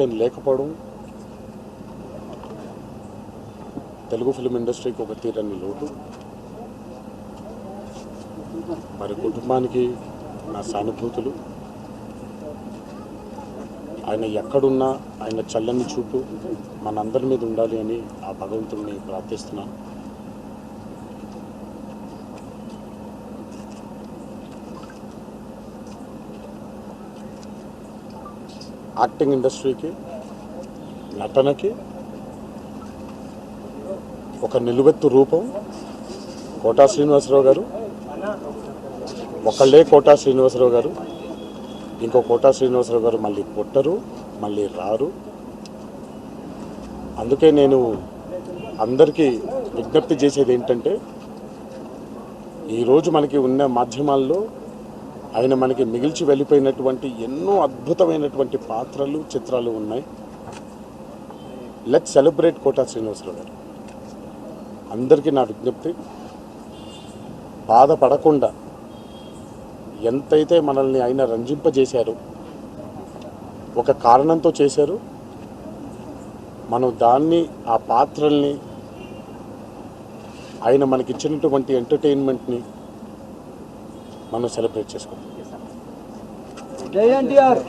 ఆలోచన లేకపోవడం తెలుగు ఫిలిం ఇండస్ట్రీకి ఒక తీరని లోటు. మరి కుటుంబానికి నా సానుభూతులు. ఆయన ఎక్కడున్నా ఆయన చల్లని చూపు మనందరి మీద ఉండాలి అని ఆ భగవంతుడిని ప్రార్థిస్తున్నాను. యాక్టింగ్ ఇండస్ట్రీకి నటనకి ఒక నిలువెత్తు రూపం కోటా శ్రీనివాసరావు గారు ఒకళ్ళే కోటా శ్రీనివాసరావు గారు ఇంకో కోటా శ్రీనివాసరావు గారు మళ్ళీ పుట్టరు మళ్ళీ రారు. అందుకే నేను అందరికీ విజ్ఞప్తి చేసేది ఏంటంటే ఈరోజు మనకి ఉన్న మాధ్యమాల్లో ఆయన మనకి మిగిల్చి వెళ్ళిపోయినటువంటి ఎన్నో అద్భుతమైనటువంటి పాత్రలు చిత్రాలు ఉన్నాయి. లెట్ సెలబ్రేట్ కోటా శ్రీనివాసరావు గారు. అందరికీ నా విజ్ఞప్తి బాధపడకుండా ఎంతైతే మనల్ని ఆయన రంజింపజేశారో ఒక కారణంతో చేశారు మనం దాన్ని ఆ పాత్రల్ని ఆయన మనకిచ్చినటువంటి ఎంటర్టైన్మెంట్ని మనం సెలబ్రేట్ చేసుకుంటాం జై ఎన్టీఆర్.